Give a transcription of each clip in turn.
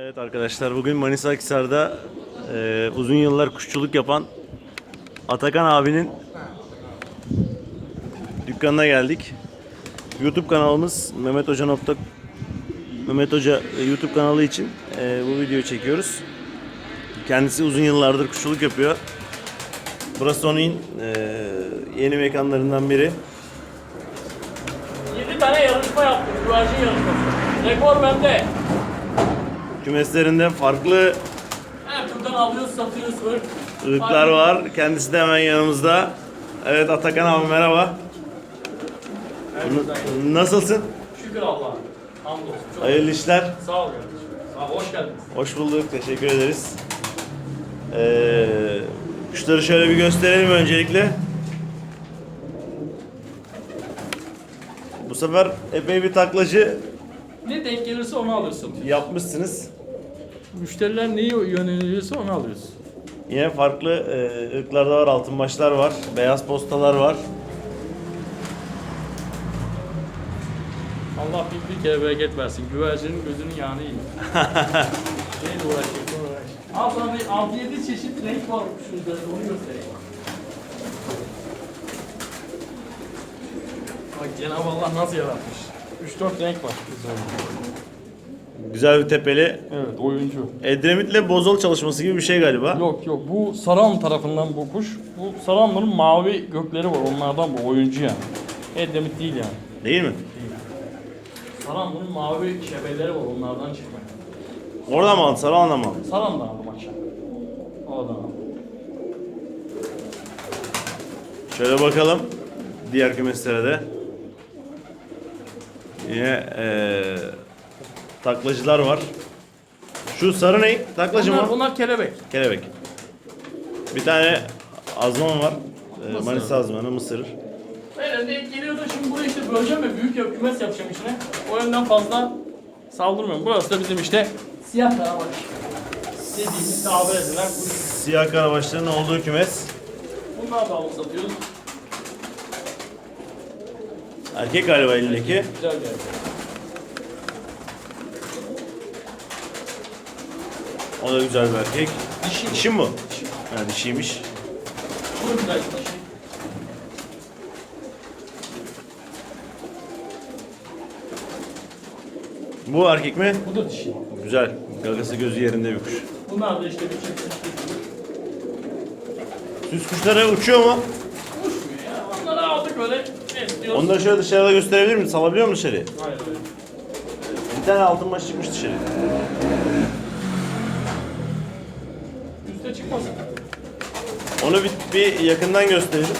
Evet arkadaşlar bugün Manisa Akhisar'da e, uzun yıllar kuşçuluk yapan Atakan abinin dükkanına geldik. YouTube kanalımız Mehmet Hoca nokta Mehmet Hoca e, YouTube kanalı için e, bu videoyu çekiyoruz. Kendisi uzun yıllardır kuşçuluk yapıyor. Burası onun e, yeni mekanlarından biri. 7 tane yarışma yaptım. Güvercin yarışması. Rekor bende. Kümeslerinde farklı Her türden alıyoruz, satıyoruz. Irklar var. Kendisi de hemen yanımızda. Evet Atakan abi merhaba. N- Nasılsın? Şükür Allah'a. Hamdolsun. Çok Hayırlı işler. sağ ol kardeşim. Sağ ol, hoş geldiniz. Hoş bulduk. Teşekkür ederiz. Ee, kuşları şöyle bir gösterelim öncelikle. Bu sefer epey bir taklacı Ne denk gelirse onu alıyorsun. yapmışsınız. Müşteriler neyi yöneliyorsa onu alıyoruz. Yine farklı e, ırklarda var. Altınbaşlar var. Beyaz postalar var. Allah bin bir kere bereket versin. Güvercinin gözünün yağını yiyin. Neyle uğraşacak uğraş. Al sana bir 6-7 çeşit renk var şu üzerinde onu göstereyim. Bak Cenab-ı Allah nasıl yaratmış. 3-4 renk var üzerinde. Güzel bir tepeli. Evet oyuncu. Edremit'le bozol çalışması gibi bir şey galiba. Yok yok bu Saran tarafından bu kuş. Bu Saranların mavi gökleri var onlardan bu oyuncu yani. Edremit değil yani. Değil mi? Saranların mavi şebeleri var onlardan çıkma. Oradan mı aldın? Sarıhan'dan mı aldın? Saran'dan aldım akşam. Oradan aldım. Şöyle bakalım. Diğer kümeslere de. Yine eee taklacılar var. Şu sarı ne? Taklacı Bunlar, mı? bunlar kelebek. Kelebek. Bir tane azman var. Ee, Mısır. Manisa azmanı, mısır. Böyle denk geliyor da şimdi burayı işte böleceğim ve büyük yap, kümes yapacağım içine. O yönden fazla saldırmıyorum. Burası da bizim işte siyah karabaş. Dediğimiz tabir edilen kuş. Siyah karabaşların olduğu kümes. Bunlar da alıp satıyoruz. Erkek galiba elindeki. Güzel bir O da güzel bir erkek. Dişi. Dişi mi bu? Ha dişiymiş. Bu dişi. Erkek mi? Bu da dişi. Güzel. Gagası gözü yerinde bir kuş. Bunlar da işte bir çift Süs kuşları uçuyor mu? Uçmuyor ya. Onları aldık öyle besliyoruz. Onları şöyle dışarıda gösterebilir miyim? Salabiliyor musun dışarı? Hayır hayır. Bir tane altın baş çıkmış dışarı. Üste çıkmasın. Onu bir, bir yakından gösterelim.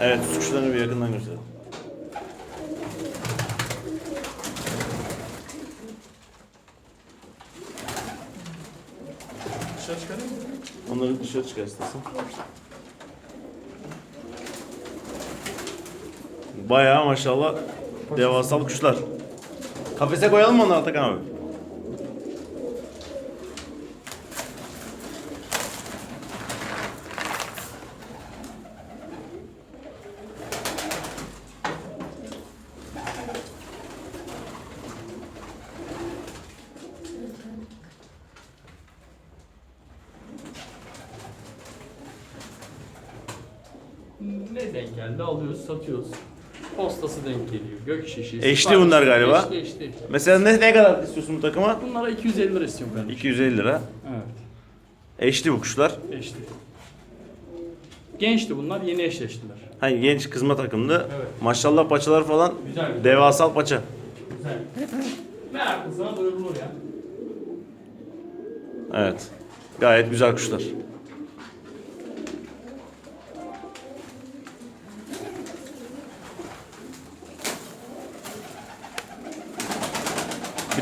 Evet, süs kuşlarını bir yakından gösterelim. Dışarı çıkarayım mı? Onları dışarı çıkar istersen. Bayağı maşallah devasal kuşlar. Kafese koyalım mı onları Atakan abi? Ne denk geldi alıyoruz satıyoruz. Postası denk geliyor. Gök şişi. Eşli sipariş. bunlar galiba. Eşli eşli. Mesela ne, ne kadar istiyorsun bu takıma? Bunlara 250 lira istiyorum ben. 250 lira. Evet. Eşli bu kuşlar. Eşli. Gençti bunlar yeni eşleştiler. Hani genç kızma takımdı. Evet. Maşallah paçalar falan Güzel. devasal paça. Güzel. Meraklısına duyurulur ya. Evet. Gayet güzel kuşlar.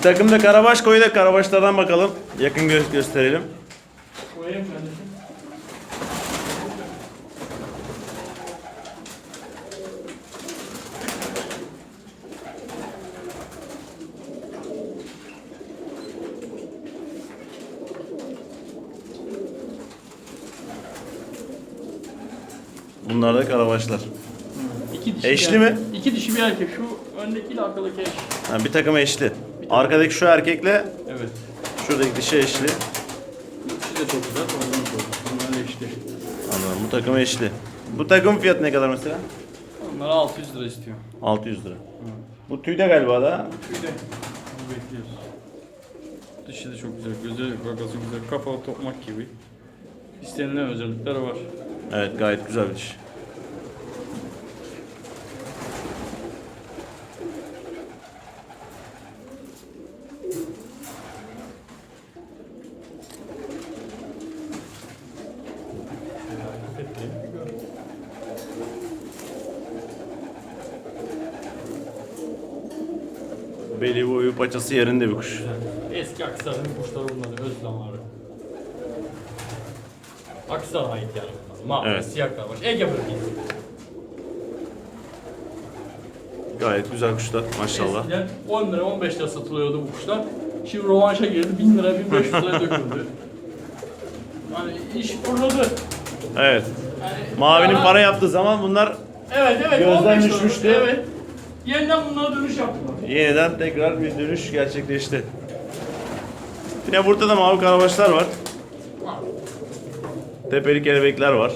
Bir takım da karabaş koyu da karabaşlardan bakalım. Yakın gö- gösterelim. Koyayım kardeşim. Bunlar da karabaşlar. İki dişi Eşli bir mi? İki dişi bir erkek. Şu Öndekiyle arkadaki eş. Ha, bir takım eşli. Arkadaki şu erkekle Evet. şuradaki dişi eşli. İkisi de çok güzel. Ondan çok. Bunlar eşli. Anladım. Bu takım eşli. Bu takım fiyatı ne kadar mesela? Onlara 600 lira istiyor. 600 lira. Bu tüyde galiba da. Şöyle. Bunu bekliyoruz. Dışı da çok güzel. Gözü gagası güzel. Kafa tokmak gibi. İstenilen özellikleri var. Evet gayet güzel bir diş. Beli boyu paçası yerinde bir kuş. Eski Aksaray'ın kuşları bunlar. Özlemleri. Aksaray'a ait yani bunlar. Mavi, Evet. siyah karabaş. Ege bölgesi. Gayet güzel kuşlar maşallah. Eskiden 10 lira 15 lira satılıyordu bu kuşlar. Şimdi rovanşa girdi 1000 lira 1500 lira döküldü. Yani iş fırladı. Evet. Yani Mavinin bana- para yaptığı zaman bunlar Evet evet. Gözden 15 lira. düşmüştü. Evet. Yeniden bunlara dönüş yaptılar. Yeniden tekrar bir dönüş gerçekleşti. Yine burada da mavi karabaşlar var. Tepeli kelebekler var.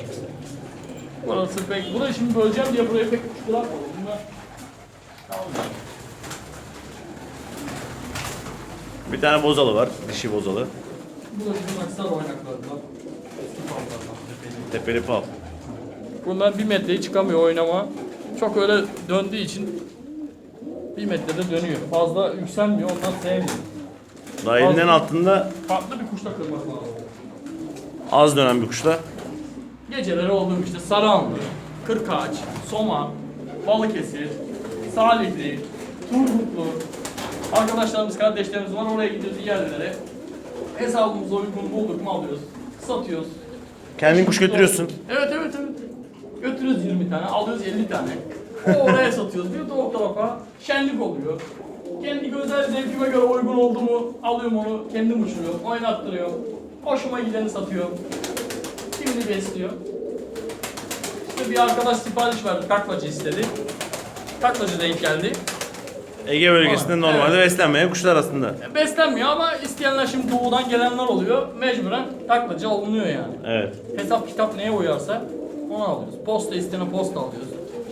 Burası pek, burayı şimdi böleceğim diye buraya pek kuş bırakmadım. Tamam. Bir tane bozalı var. Dişi bozalı. Bu da bizim aksar oynaklarından. Tepeli. Pal. Bunlar bir metreye çıkamıyor oynama. Çok öyle döndüğü için bir metrede dönüyor. Fazla yükselmiyor ondan sevmiyor. Daha elinin altında Farklı bir kuşla kırmak lazım. az dönen bir kuşla. Geceleri olduğum işte Sarıhanlı, Kırkağaç, Soma, Balıkesir, Salihli, Turgutlu. Arkadaşlarımız, kardeşlerimiz var. Oraya gidiyoruz iyi yerlere. Hesabımıza uygun bulduk mu alıyoruz. Satıyoruz. Kendin kuş götürüyorsun. Evet evet evet. Götürüyoruz 20 tane, alıyoruz 50 tane. O oraya satıyoruz. Bir de o tarafa şenlik oluyor. Kendi güzel zevkime göre uygun oldu mu alıyorum onu, kendim uçuruyorum, oynattırıyorum. Hoşuma gideni satıyorum. Kimini besliyor. İşte bir arkadaş sipariş verdi, taklacı istedi. Taklacı denk geldi. Ege bölgesinde Aa, normalde beslenmeyen kuşlar aslında. Beslenmiyor ama isteyenler şimdi doğudan gelenler oluyor. Mecburen taklacı alınıyor yani. Evet. Hesap kitap neye uyarsa onu alıyoruz. Posta isteyene posta alıyoruz.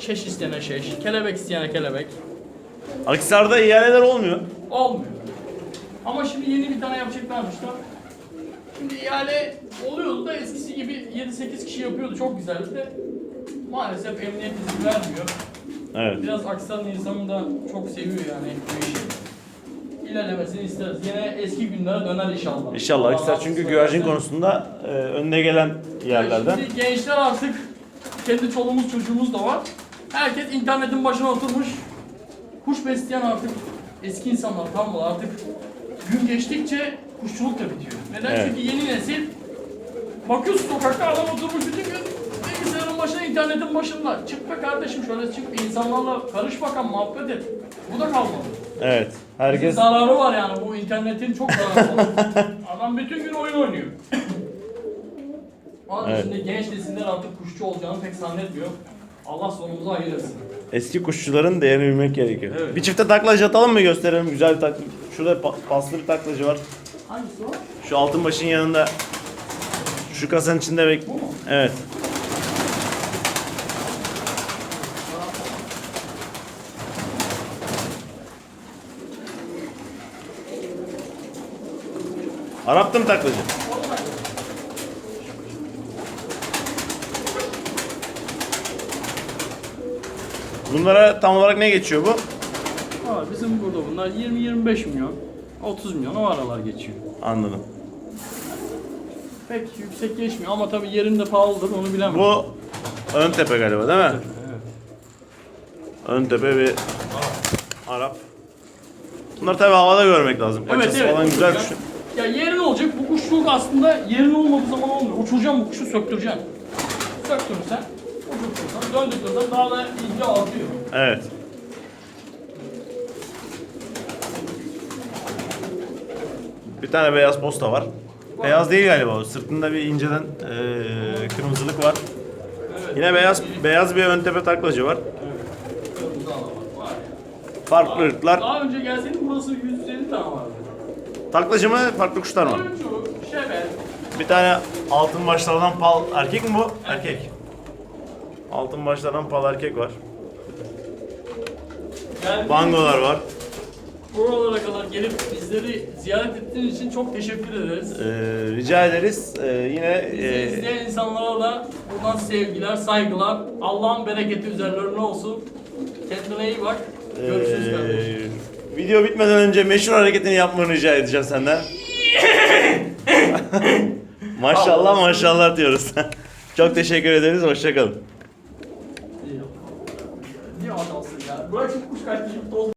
Şeş isteyene şeş, kelebek isteyene kelebek. Akhisar'da ihaleler olmuyor. Olmuyor. Ama şimdi yeni bir tane yapacaklarmışlar. Şimdi ihale oluyordu da eskisi gibi 7-8 kişi yapıyordu. Çok güzeldi de maalesef emniyet izin vermiyor. Evet. Biraz Aksaray'ın insanı da çok seviyor yani bu işi. İlerlemesini isteriz. Yine eski günlere döner inşallah. İnşallah Allah Akhisar çünkü güvercin konusunda e, önde gelen yerlerden. Şimdi gençler artık kendi çoluğumuz çocuğumuz da var. Herkes internetin başına oturmuş. Kuş besleyen artık eski insanlar tam var artık gün geçtikçe kuşçuluk da bitiyor. Neden? Evet. Çünkü yeni nesil bakıyorsun sokakta adam oturmuş bütün gün bilgisayarın başına, internetin başında. Çık be kardeşim şöyle çık bir insanlarla karış bakalım muhabbet et. Bu da kalmadı. Evet. Herkes Zararı var yani bu internetin çok zararı var. Adam bütün gün oyun oynuyor. Onun Evet. dışında genç nesiller artık kuşçu olacağını pek zannetmiyor. Allah sonumuzu hayır etsin. eski kuşçuların değerini bilmek gerekiyor. Evet. Bir çifte taklacı atalım mı gösterelim güzel bir takla. Şurada pa- paslı bir taklacı var. Hangisi o? Şu altın başın yanında şu kasanın içinde bek. Bu mu? Evet. Arap'ta mı taklacı? Bunlara tam olarak ne geçiyor bu? Aa, bizim burada bunlar 20-25 milyon, 30 milyon o aralar geçiyor. Anladım. Pek yüksek geçmiyor ama tabii yerinde pahalıdır onu bilemem. Bu ön tepe galiba değil mi? Evet. Ön tepe bir Arap. Bunları tabii havada görmek lazım. Evet Paçası evet. falan güzel kuş. Ya yerin olacak bu kuşluk aslında yerin olmadığı zaman olmuyor. Uçuracağım bu kuşu söktüreceksin. Söktürürsen, döndürürsen daha da ilgi artıyor. Evet. Bir tane beyaz posta var. Beyaz değil galiba o. Sırtında bir inceden eee, kırmızılık var. Yine beyaz beyaz bir ön tepe taklacı var. Kırmızı ala var. Farklı ırklar. Daha önce gelseydin burası 150 tane vardı. Taklacı mı? Farklı kuşlar mı? Şebel, Bir tane altın başlardan pal erkek mi bu? Erkek. Altın başlardan pal erkek var. yani Bangolar var. buralara kadar gelip bizleri ziyaret ettiğin için çok teşekkür ederiz. Ee, rica ederiz. Ee, yine Bizi e, izleyen insanlara da buradan sevgiler, saygılar. Allah'ın bereketi üzerlerine olsun. Kendine iyi bak. Görüşürüz Ee, kardeşim. video bitmeden önce meşhur hareketini yapmanı rica edeceğim senden. maşallah maşallah diyoruz. Çok teşekkür ederiz. Hoşçakalın. İyi. Niye adamsın ya? Bırak şu kuş kaçtı, toz